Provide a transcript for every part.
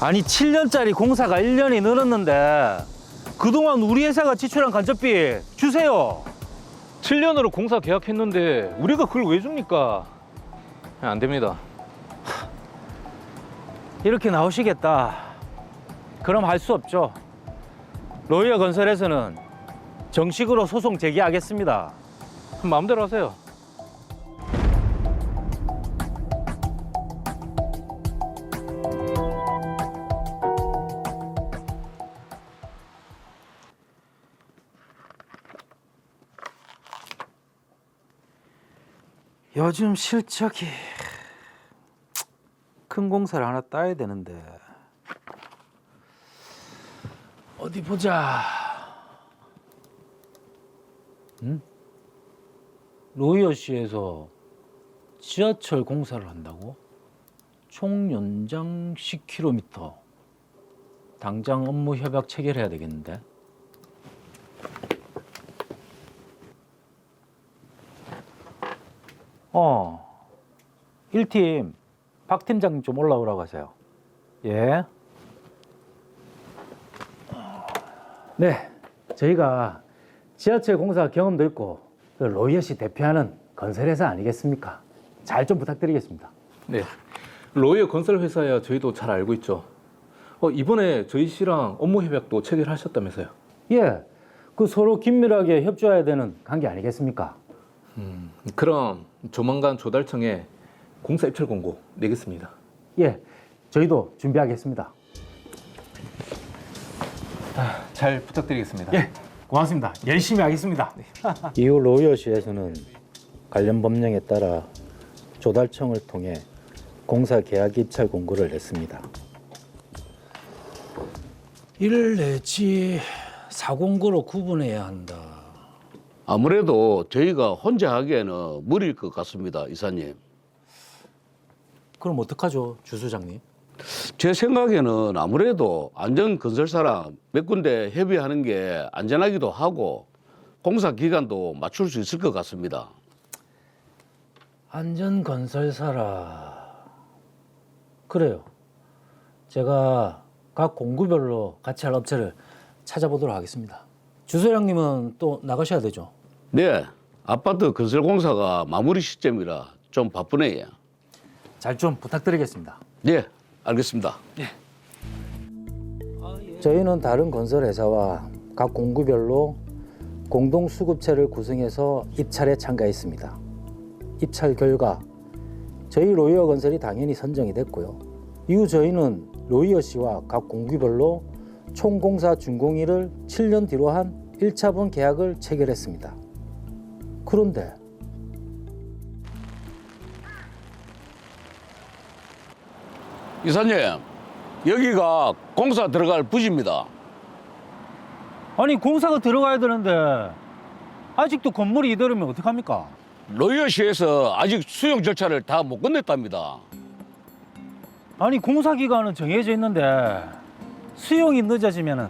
아니 7년짜리 공사가 1년이 늘었는데 그동안 우리 회사가 지출한 간접비 주세요. 7년으로 공사 계약했는데 우리가 그걸 왜 줍니까? 안 됩니다. 이렇게 나오시겠다. 그럼 할 수 없죠. 로이어 건설에서는 정식으로 소송 제기하겠습니다. 마음대로 하세요. 요즘 실적이 큰 공사를 하나 따야 되는데 어디 보자. 응? 로이어시에서 지하철 공사를 한다고? 총 연장 10km. 당장 업무 협약 체결해야 되겠는데. 어. 1팀 박 팀장님 좀 올라오라고 하세요. 예. 네. 저희가 지하철 공사 경험도 있고 그 로이엇이 대표하는 건설회사 아니겠습니까? 잘 좀 부탁드리겠습니다. 네. 로이어 건설 회사야 저희도 잘 알고 있죠. 어, 이번에 저희 씨랑 업무 협약도 체결하셨다면서요. 예. 그 서로 긴밀하게 협조해야 되는 관계 아니겠습니까? 그럼 조만간 조달청에 공사 입찰 공고 내겠습니다. 예. 저희도 준비하겠습니다. 잘 부탁드리겠습니다. 예, 고맙습니다. 열심히 하겠습니다. 이후 로이어시에서는 관련 법령에 따라 조달청을 통해 공사 계약 입찰 공고를 냈습니다. 이를 내지 사공고로 구분해야 한다. 아무래도 저희가 혼자 하기에는 무리일 것 같습니다, 이사님. 그럼 어떡하죠, 주 소장님? 제 생각에는 아무래도 안전 건설사랑 몇 군데 협의하는 게 안전하기도 하고 공사 기간도 맞출 수 있을 것 같습니다. 안전 건설사라. 그래요. 제가 각 공구별로 같이 할 업체를 찾아보도록 하겠습니다. 주 소장님은 또 나가셔야 되죠. 네, 아파트 건설 공사가 마무리 시점이라 좀 바쁘네요. 잘 좀 부탁드리겠습니다. 네, 알겠습니다. 저희는 다른 건설 회사와 각 공구별로 공동 수급체를 구성해서 입찰에 참가했습니다. 입찰 결과 저희 로이어 건설이 당연히 선정이 됐고요. 이후 저희는 로이어 씨와 각 공구별로 총 공사 준공일을 7년 뒤로 한 1차분 계약을 체결했습니다. 그런데 이사님, 여기가 공사 들어갈 부지입니다. 아니 공사가 들어가야 되는데 아직도 건물이 이대로면 어떡합니까? 로이어시에서 아직 수용 절차를 다 못 끝냈답니다. 아니 공사 기간은 정해져 있는데 수용이 늦어지면은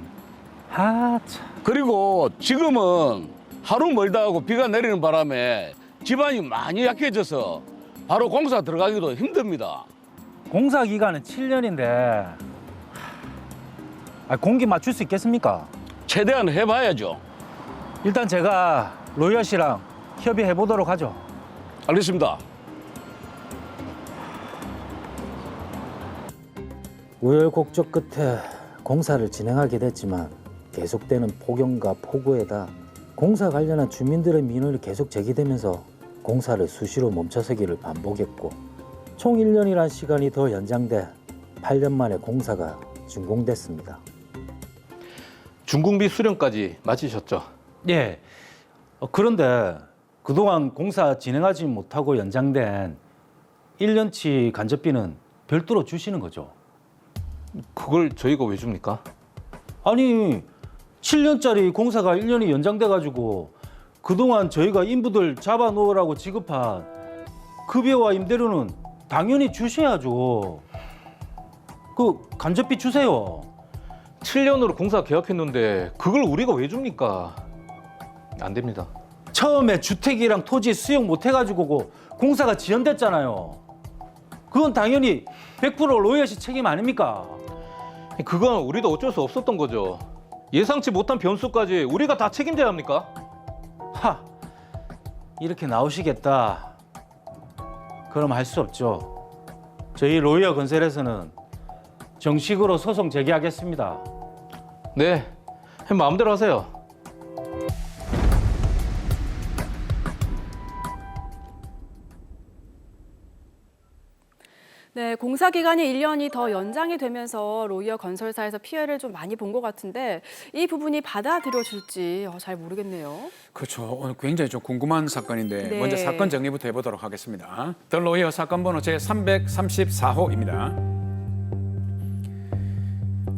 아 참. 그리고 지금은 하루 멀다 하고 비가 내리는 바람에 집안이 많이 약해져서 바로 공사 들어가기도 힘듭니다. 공사 기간은 7년인데 아, 공기 맞출 수 있겠습니까? 최대한 해봐야죠. 일단 제가 로이어 씨랑 협의해 보도록 하죠. 알겠습니다. 우열곡절 끝에 공사를 진행하게 됐지만 계속되는 폭염과 폭우에다 공사 관련한 주민들의 민원이 계속 제기되면서 공사를 수시로 멈춰서기를 반복했고 총 1년이란 시간이 더 연장돼 8년 만에 공사가 준공됐습니다. 중공비 수령까지 마치셨죠? 예. 어, 그런데 그동안 공사 진행하지 못하고 연장된 1년치 간접비는 별도로 주시는 거죠. 그걸 저희가 왜 줍니까? 아니 7년짜리 공사가 1년이 연장돼 가지고 그동안 저희가 인부들 잡아 놓으라고 지급한 급여와 임대료는 당연히 주셔야죠. 그 간접비 주세요. 7년으로 공사 계약했는데 그걸 우리가 왜 줍니까? 안 됩니다. 처음에 주택이랑 토지 수용 못 해가지고 그 공사가 지연됐잖아요. 그건 당연히 100% 로이어시 책임 아닙니까? 그건 우리도 어쩔 수 없었던 거죠. 예상치 못한 변수까지 우리가 다 책임져야 합니까? 하 이렇게 나오시겠다. 그럼 할 수 없죠. 저희 로이어 건설에서는 정식으로 소송 제기하겠습니다. 네, 마음대로 하세요. 네, 공사 기간이 1년이 더 연장이 되면서 로이어 건설사에서 피해를 좀 많이 본 것 같은데 이 부분이 받아들여질지 어, 잘 모르겠네요. 그렇죠. 오늘 굉장히 좀 궁금한 사건인데 네. 먼저 사건 정리부터 해보도록 하겠습니다. 더 로이어 사건 번호 제 334호입니다.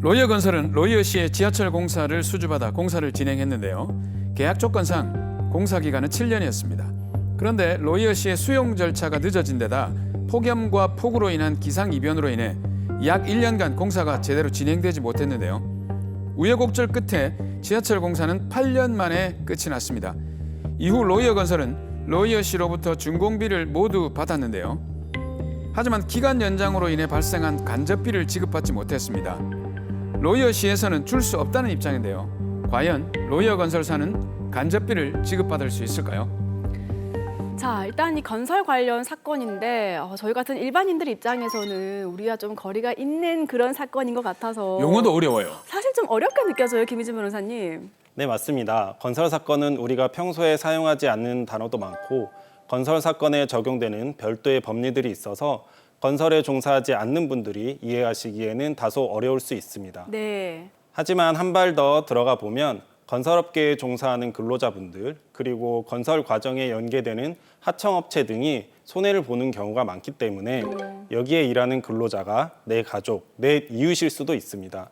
로이어 건설은 로이어 시의 지하철 공사를 수주받아 공사를 진행했는데요. 계약 조건상 공사 기간은 7년이었습니다. 그런데 로이어 시의 수용 절차가 늦어진 데다 폭염과 폭우로 인한 기상 이변으로 인해 약 1년간 공사가 제대로 진행되지 못했는데요. 우여곡절 끝에 지하철 공사는 8년 만에 끝이 났습니다. 이후 로이어 건설은 로이어시로부터 준공비를 모두 받았는데요. 하지만 기간 연장으로 인해 발생한 간접비를 지급받지 못했습니다. 로이어시에서는 줄 수 없다는 입장인데요. 과연 로이어 건설사는 간접비를 지급받을 수 있을까요? 자, 일단 이 건설 관련 사건인데 어, 저희 같은 일반인들 입장에서는 우리와 좀 거리가 있는 그런 사건인 것 같아서 용어도 어려워요. 사실 좀 어렵게 느껴져요, 김희진 변호사님. 네, 맞습니다. 건설 사건은 우리가 평소에 사용하지 않는 단어도 많고 건설 사건에 적용되는 별도의 법리들이 있어서 건설에 종사하지 않는 분들이 이해하시기에는 다소 어려울 수 있습니다. 네. 하지만 한 발 더 들어가 보면 건설업계에 종사하는 근로자분들 그리고 건설 과정에 연계되는 하청업체 등이 손해를 보는 경우가 많기 때문에 여기에 일하는 근로자가 내 가족, 내 이웃일 수도 있습니다.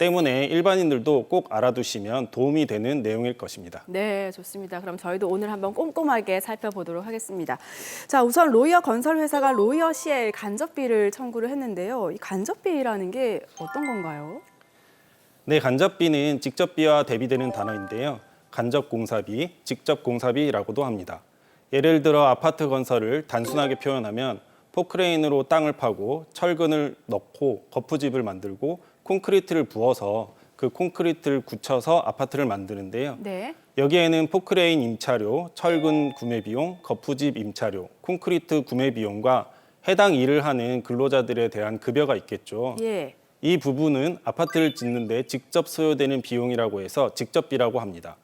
때문에 일반인들도 꼭 알아두시면 도움이 되는 내용일 것입니다. 네, 좋습니다. 그럼 저희도 오늘 한번 꼼꼼하게 살펴보도록 하겠습니다. 자, 우선 로이어 건설 회사가 로이어 시에 간접비를 청구를 했는데요. 이 간접비라는 게 어떤 건가요? 네, 간접비는 직접비와 대비되는 단어인데요. 간접 공사비, 직접 공사비라고도 합니다. 예를 들어 아파트 건설을 단순하게 표현하면 포크레인으로 땅을 파고 철근을 넣고 거푸집을 만들고 콘크리트를 부어서 그 콘크리트를 굳혀서 아파트를 만드는데요. 네. 여기에는 포크레인 임차료, 철근 구매 비용, 거푸집 임차료, 콘크리트 구매 비용과 해당 일을 하는 근로자들에 대한 급여가 있겠죠. 예. 이 부분은 아파트를 짓는데 직접 소요되는 비용이라고 해서 직접비라고 합니다.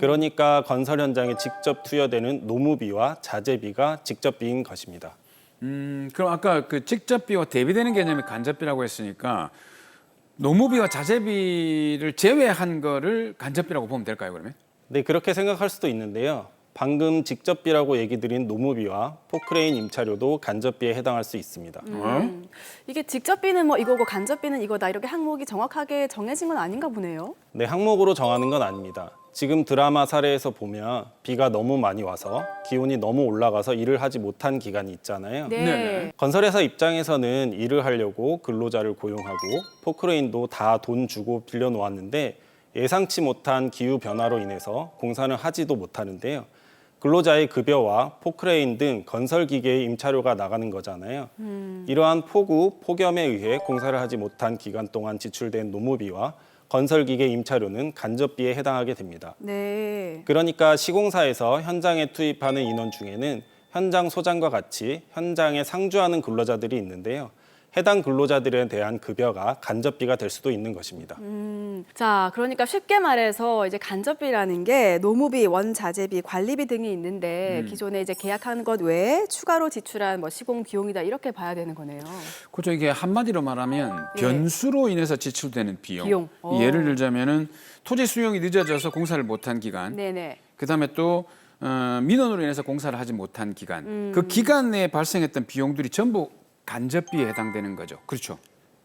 그러니까 건설 현장에 직접 투여되는 노무비와 자재비가 직접비인 것입니다. 음, 그럼 아까 그 직접비와 대비되는 개념이 간접비라고 했으니까 노무비와 자재비를 제외한 거를 간접비라고 보면 될까요, 그러면? 네, 그렇게 생각할 수도 있는데요. 방금 직접비라고 얘기 드린 노무비와 포크레인 임차료도 간접비에 해당할 수 있습니다. 음. 이게 직접비는 뭐 이거고 간접비는 이거다 이렇게 항목이 정확하게 정해진 건 아닌가 보네요. 네, 항목으로 정하는 건 아닙니다. 지금 드라마 사례에서 보면 비가 너무 많이 와서 기온이 너무 올라가서 일을 하지 못한 기간이 있잖아요. 네. 네네. 건설회사 입장에서는 일을 하려고 근로자를 고용하고 포크레인도 다 돈 주고 빌려 놓았는데 예상치 못한 기후 변화로 인해서 공사는 하지도 못하는데요. 근로자의 급여와 포크레인 등 건설 기계의 임차료가 나가는 거잖아요. 이러한 폭우, 폭염에 의해 공사를 하지 못한 기간 동안 지출된 노무비와 건설 기계 임차료는 간접비에 해당하게 됩니다. 네. 그러니까 시공사에서 현장에 투입하는 인원 중에는 현장 소장과 같이 현장에 상주하는 근로자들이 있는데요. 해당 근로자들에 대한 급여가 간접비가 될 수도 있는 것입니다. 음, 자, 그러니까 쉽게 말해서 이제 간접비라는 게 노무비, 원자재비, 관리비 등이 있는데 기존에 이제 계약한 것 외에 추가로 지출한 뭐 시공 비용이다 이렇게 봐야 되는 거네요. 그렇죠. 이게 한마디로 말하면 예. 변수로 인해서 지출되는 비용. 비용. 어. 예를 들자면은 토지 수용이 늦어져서 공사를 못한 기간. 네네. 그다음에 또 어, 민원으로 인해서 공사를 하지 못한 기간. 음. 그 기간 내에 발생했던 비용들이 전부 간접비에 해당되는 거죠. 그렇죠.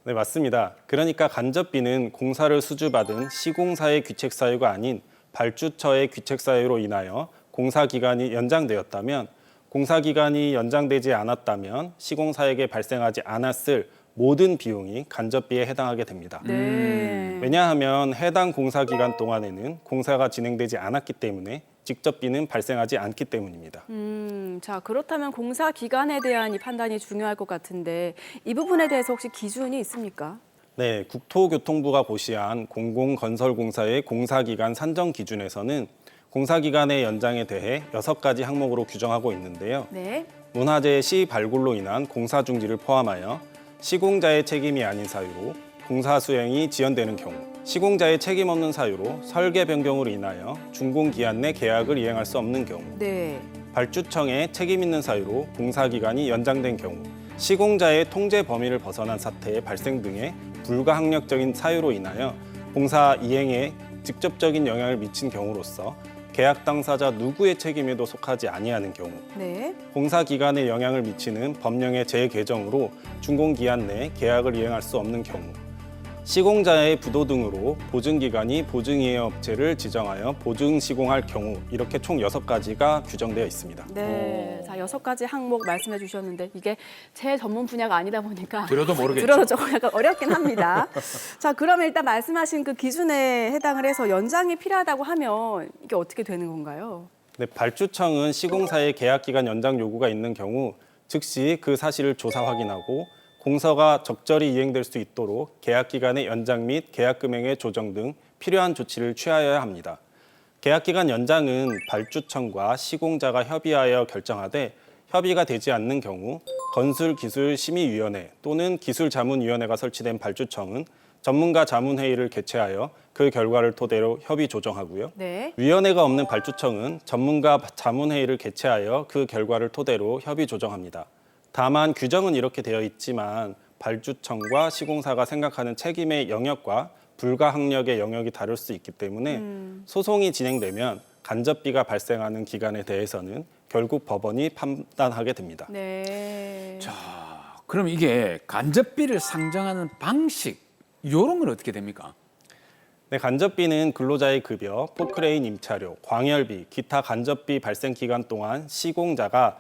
네, 맞습니다. 그러니까 간접비는 공사를 수주받은 시공사의 귀책 사유가 아닌 발주처의 귀책 사유로 인하여 공사 기간이 연장되었다면 공사 기간이 연장되지 않았다면 시공사에게 발생하지 않았을 모든 비용이 간접비에 해당하게 됩니다. 네. 왜냐하면 해당 공사 기간 동안에는 공사가 진행되지 않았기 때문에 직접비는 발생하지 않기 때문입니다. 음, 자, 그렇다면 공사 기간에 대한 이 판단이 중요할 것 같은데 이 부분에 대해서 혹시 기준이 있습니까? 네, 국토교통부가 고시한 공공건설공사의 공사기간 산정 기준에서는 공사기간의 연장에 대해 여섯 가지 항목으로 규정하고 있는데요. 네. 문화재 시 발굴로 인한 공사 중지를 포함하여 시공자의 책임이 아닌 사유로 공사 수행이 지연되는 경우, 시공자의 책임 없는 사유로 설계 변경으로 인하여 준공 기한 내 계약을 이행할 수 없는 경우, 네. 발주청의 책임 있는 사유로 공사 기간이 연장된 경우, 시공자의 통제 범위를 벗어난 사태의 발생 등의 불가항력적인 사유로 인하여 공사 이행에 직접적인 영향을 미친 경우로서 계약 당사자 누구의 책임에도 속하지 아니하는 경우, 네. 공사 기간에 영향을 미치는 법령의 재개정으로 준공 기한 내 계약을 이행할 수 없는 경우, 시공자의 부도 등으로 보증 기간이 보증이해 업체를 지정하여 보증 시공할 경우 이렇게 총 여섯 가지가 규정되어 있습니다. 네. 자, 여섯 가지 항목 말씀해 주셨는데 이게 제 전문 분야가 아니다 보니까 들어도 모르겠죠. 들어도 조금 약간 어렵긴 합니다. 자, 그러면 일단 말씀하신 그 기준에 해당을 해서 연장이 필요하다고 하면 이게 어떻게 되는 건가요? 네, 발주청은 시공사의 계약 기간 연장 요구가 있는 경우 즉시 그 사실을 조사 확인하고 공사가 적절히 이행될 수 있도록 계약 기간의 연장 및 계약 금액의 조정 등 필요한 조치를 취하여야 합니다. 계약 기간 연장은 발주청과 시공자가 협의하여 결정하되 협의가 되지 않는 경우 건술기술심의위원회 또는 기술자문위원회가 설치된 발주청은 전문가 자문회의를 개최하여 그 결과를 토대로 협의 조정하고요. 네. 위원회가 없는 발주청은 전문가 자문회의를 개최하여 그 결과를 토대로 협의 조정합니다. 다만 규정은 이렇게 되어 있지만 발주청과 시공사가 생각하는 책임의 영역과 불가항력의 영역이 다를 수 있기 때문에 소송이 진행되면 간접비가 발생하는 기간에 대해서는 결국 법원이 판단하게 됩니다. 네. 그럼 이게 간접비를 상정하는 방식 이런 건 어떻게 됩니까? 네, 간접비는 근로자의 급여, 포크레인 임차료, 광열비, 기타 간접비 발생 기간 동안 시공자가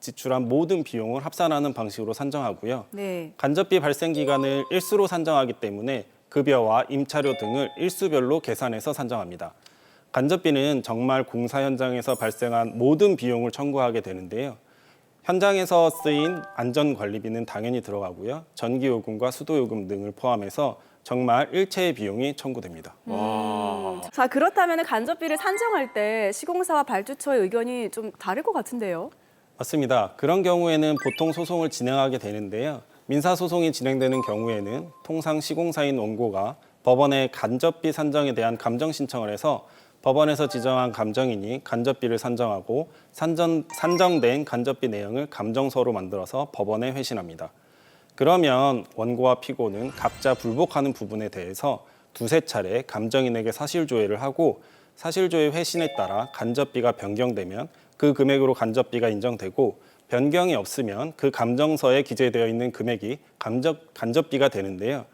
지출한 모든 비용을 합산하는 방식으로 산정하고요. 네. 간접비 발생 기간을 일수로 산정하기 때문에 급여와 임차료 등을 일수별로 계산해서 산정합니다. 간접비는 정말 공사 현장에서 발생한 모든 비용을 청구하게 되는데요. 현장에서 쓰인 안전관리비는 당연히 들어가고요. 전기요금과 수도요금 등을 포함해서 정말 일체의 비용이 청구됩니다. 자, 그렇다면 간접비를 산정할 때 시공사와 발주처의 의견이 좀 다를 것 같은데요. 맞습니다. 그런 경우에는 보통 소송을 진행하게 되는데요. 민사 소송이 진행되는 경우에는 통상 시공사인 원고가 법원에 간접비 산정에 대한 감정 신청을 해서 법원에서 지정한 감정인이 간접비를 산정하고 산정, 산정된 간접비 내용을 감정서로 만들어서 법원에 회신합니다. 그러면 원고와 피고는 각자 불복하는 부분에 대해서 두세 차례 감정인에게 사실조회를 하고 사실조회 회신에 따라 간접비가 변경되면 그 금액으로 간접비가 인정되고 변경이 없으면 그 감정서에 기재되어 있는 금액이 감적, 간접비가 되는데요.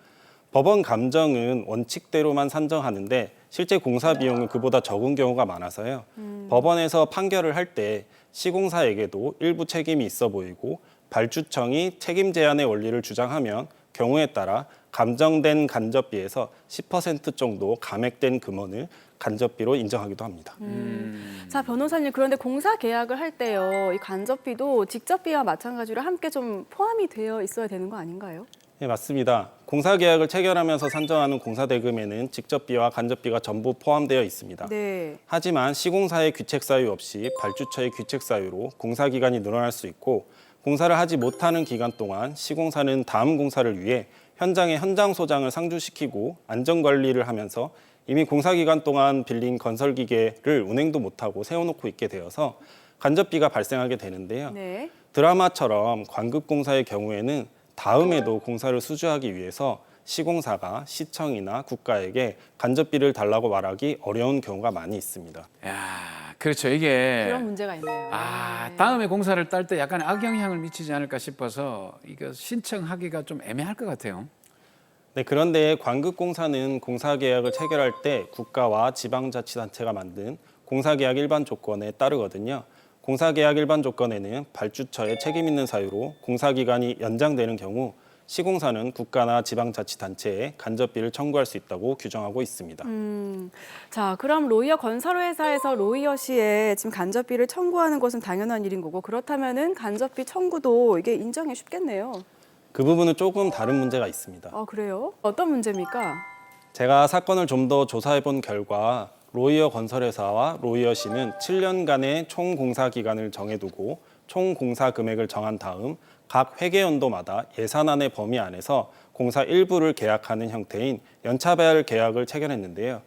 법원 감정은 원칙대로만 산정하는데 실제 공사 비용은 그보다 적은 경우가 많아서요. 법원에서 판결을 할 때 시공사에게도 일부 책임이 있어 보이고 발주청이 책임 제한의 원리를 주장하면 경우에 따라 감정된 간접비에서 10% 정도 감액된 금원을 간접비로 인정하기도 합니다. 자, 변호사님, 그런데 공사 계약을 할 때요, 이 간접비도 직접비와 마찬가지로 함께 좀 포함이 되어 있어야 되는 거 아닌가요? 네, 맞습니다. 공사 계약을 체결하면서 산정하는 공사 대금에는 직접비와 간접비가 전부 포함되어 있습니다. 네. 하지만 시공사의 귀책 사유 없이 발주처의 귀책 사유로 공사 기간이 늘어날 수 있고 공사를 하지 못하는 기간 동안 시공사는 다음 공사를 위해 현장의 현장 소장을 상주시키고 안전 관리를 하면서 이미 공사 기간 동안 빌린 건설 기계를 운행도 못하고 세워놓고 있게 되어서 간접비가 발생하게 되는데요. 네. 드라마처럼 관급 공사의 경우에는 다음에도 공사를 수주하기 위해서 시공사가 시청이나 국가에게 간접비를 달라고 말하기 어려운 경우가 많이 있습니다. 야, 그렇죠. 이게 그런 문제가 있네요. 아, 네. 다음에 공사를 딸 때 약간 악영향을 미치지 않을까 싶어서 이거 신청하기가 좀 애매할 것 같아요. 네, 그런데 관급공사는 공사계약을 체결할 때 국가와 지방자치단체가 만든 공사계약 일반 조건에 따르거든요. 공사계약 일반 조건에는 발주처의 책임 있는 사유로 공사기간이 연장되는 경우 시공사는 국가나 지방자치단체에 간접비를 청구할 수 있다고 규정하고 있습니다. 음, 자, 그럼 로이어 건설회사에서 로이어 씨의 지금 간접비를 청구하는 것은 당연한 일인 거고 그렇다면은 간접비 청구도 이게 인정이 쉽겠네요. 그 부분은 조금 다른 문제가 있습니다. 아, 그래요? 어떤 문제입니까? 제가 사건을 좀 더 조사해 본 결과 로이어 건설회사와 로이어 씨는 7년간의 총 공사 기간을 정해두고 총 공사 금액을 정한 다음 각 회계 연도마다 예산안의 범위 안에서 공사 일부를 계약하는 형태인 연차별 계약을 체결했는데요.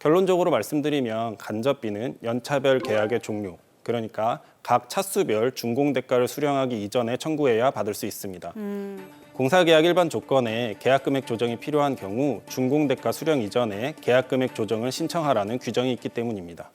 결론적으로 말씀드리면 간접비는 연차별 계약의 종류, 그러니까 각 차수별 준공 대가를 수령하기 이전에 청구해야 받을 수 있습니다. 공사계약 일반 조건에 계약금액 조정이 필요한 경우 준공대가 수령 이전에 계약금액 조정을 신청하라는 규정이 있기 때문입니다.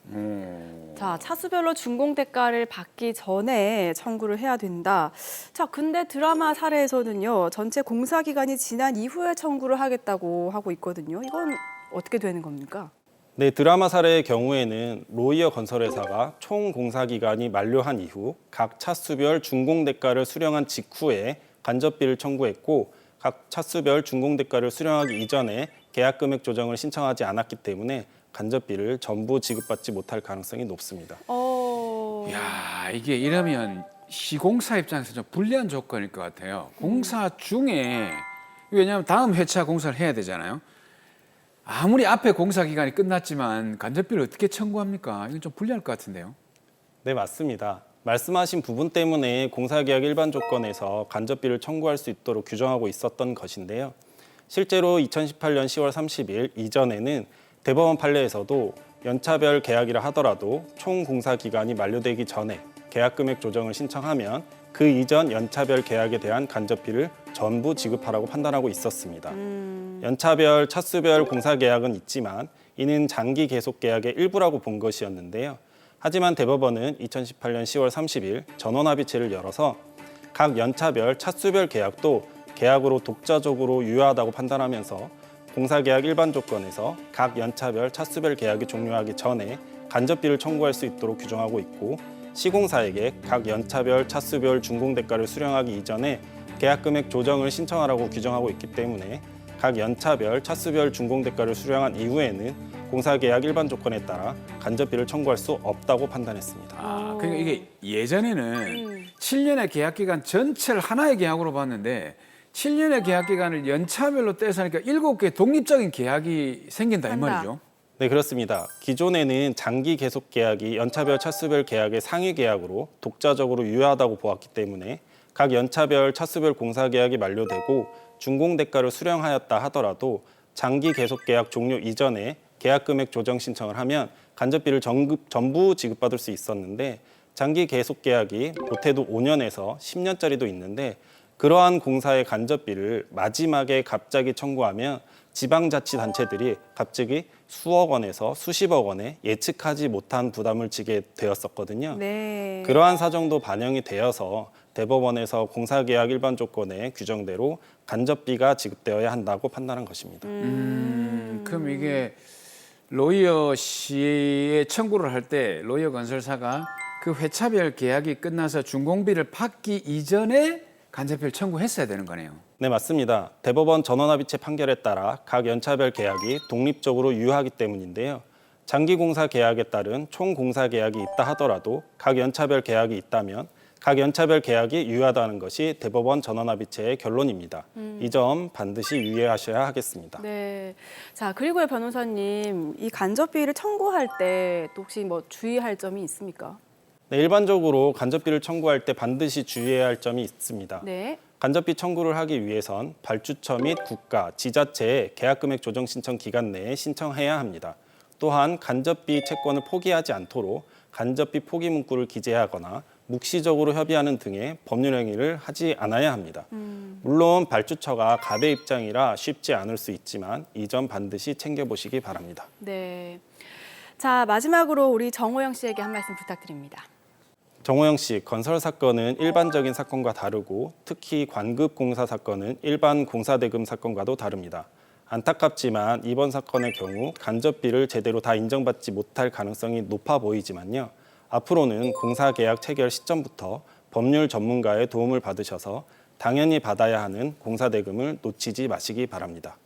자, 차수별로 준공 대가를 받기 전에 청구를 해야 된다. 자, 근데 드라마 사례에서는요, 전체 공사 기간이 지난 이후에 청구를 하겠다고 하고 있거든요. 이건 어떻게 되는 겁니까? 네, 드라마 사례의 경우에는 로이어 건설회사가 총 공사 기간이 만료한 이후 각 차수별 준공 대가를 수령한 직후에 간접비를 청구했고 각 차수별 준공 대가를 수령하기 이전에 계약 금액 조정을 신청하지 않았기 때문에 간접비를 전부 지급받지 못할 가능성이 높습니다. 어... 야 이게 이러면 시공사 입장에서 좀 불리한 조건일 것 같아요. 공사 중에 왜냐하면 다음 회차 공사를 해야 되잖아요. 아무리 앞에 공사 기간이 끝났지만 간접비를 어떻게 청구합니까? 이건 좀 불리할 것 같은데요. 네, 맞습니다. 말씀하신 부분 때문에 공사계약 일반 조건에서 간접비를 청구할 수 있도록 규정하고 있었던 것인데요. 실제로 2018년 10월 30일 이전에는 대법원 판례에서도 연차별 계약이라 하더라도 총 공사 기간이 만료되기 전에 계약 금액 조정을 신청하면 그 이전 연차별 계약에 대한 간접비를 전부 지급하라고 판단하고 있었습니다. 연차별, 차수별 공사 계약은 있지만 이는 장기 계속 계약의 일부라고 본 것이었는데요. 하지만 대법원은 2018년 10월 30일 전원 합의체를 열어서 각 연차별, 차수별 계약도 계약으로 독자적으로 유효하다고 판단하면서 공사계약 일반 조건에서 각 연차별, 차수별 계약이 종료하기 전에 간접비를 청구할 수 있도록 규정하고 있고 시공사에게 각 연차별, 차수별 준공 대가를 수령하기 이전에 계약 금액 조정을 신청하라고 규정하고 있기 때문에 각 연차별, 차수별 준공 대가를 수령한 이후에는 공사 계약 일반 조건에 따라 간접비를 청구할 수 없다고 판단했습니다. 아, 그러니까 이게 예전에는 음. 7년의 계약 기간 전체를 하나의 계약으로 봤는데 7년의 계약 기간을 연차별로 떼서 하니까 일곱 개 독립적인 계약이 생긴다 이 한다. 말이죠. 네, 그렇습니다. 기존에는 장기 계속 계약이 연차별, 차수별 계약의 상위 계약으로 독자적으로 유효하다고 보았기 때문에 각 연차별, 차수별 공사 계약이 만료되고 준공 대가를 수령하였다 하더라도 장기 계속 계약 종료 이전에 계약 금액 조정 신청을 하면 간접비를 전급, 전부 지급받을 수 있었는데 장기 계속 계약이 못해도 5년에서 10년짜리도 있는데 그러한 공사의 간접비를 마지막에 갑자기 청구하면 지방자치단체들이 갑자기 수억 원에서 수십억 원의 예측하지 못한 부담을 지게 되었었거든요. 네. 그러한 사정도 반영이 되어서 대법원에서 공사계약 일반 조건의 규정대로 간접비가 지급되어야 한다고 판단한 것입니다. 음, 그럼 이게 로이어 씨의 청구를 할 때 로이어 건설사가 그 회차별 계약이 끝나서 준공비를 받기 이전에 간접비를 청구했어야 되는 거네요. 네, 맞습니다. 대법원 전원합의체 판결에 따라 각 연차별 계약이 독립적으로 유효하기 때문인데요. 장기 공사 계약에 따른 총 공사 계약이 있다 하더라도 각 연차별 계약이 있다면 각 연차별 계약이 유효하다는 것이 대법원 전원합의체의 결론입니다. 이 점 반드시 유의하셔야 하겠습니다. 네. 자, 그리고요, 변호사님. 이 간접비를 청구할 때 또 혹시 뭐 주의할 점이 있습니까? 네, 일반적으로 간접비를 청구할 때 반드시 주의해야 할 점이 있습니다. 네. 간접비 청구를 하기 위해선 발주처 및 국가, 지자체의 계약금액 조정 신청 기간 내에 신청해야 합니다. 또한 간접비 채권을 포기하지 않도록 간접비 포기 문구를 기재하거나 묵시적으로 협의하는 등의 법률 행위를 하지 않아야 합니다. 물론 발주처가 갑의 입장이라 쉽지 않을 수 있지만 이 점 반드시 챙겨보시기 바랍니다. 네. 자, 마지막으로 우리 정호영 씨에게 한 말씀 부탁드립니다. 정호영 씨, 건설 사건은 일반적인 사건과 다르고 특히 관급 공사 사건은 일반 공사 대금 사건과도 다릅니다. 안타깝지만 이번 사건의 경우 간접비를 제대로 다 인정받지 못할 가능성이 높아 보이지만요. 앞으로는 공사 계약 체결 시점부터 법률 전문가의 도움을 받으셔서 당연히 받아야 하는 공사 대금을 놓치지 마시기 바랍니다.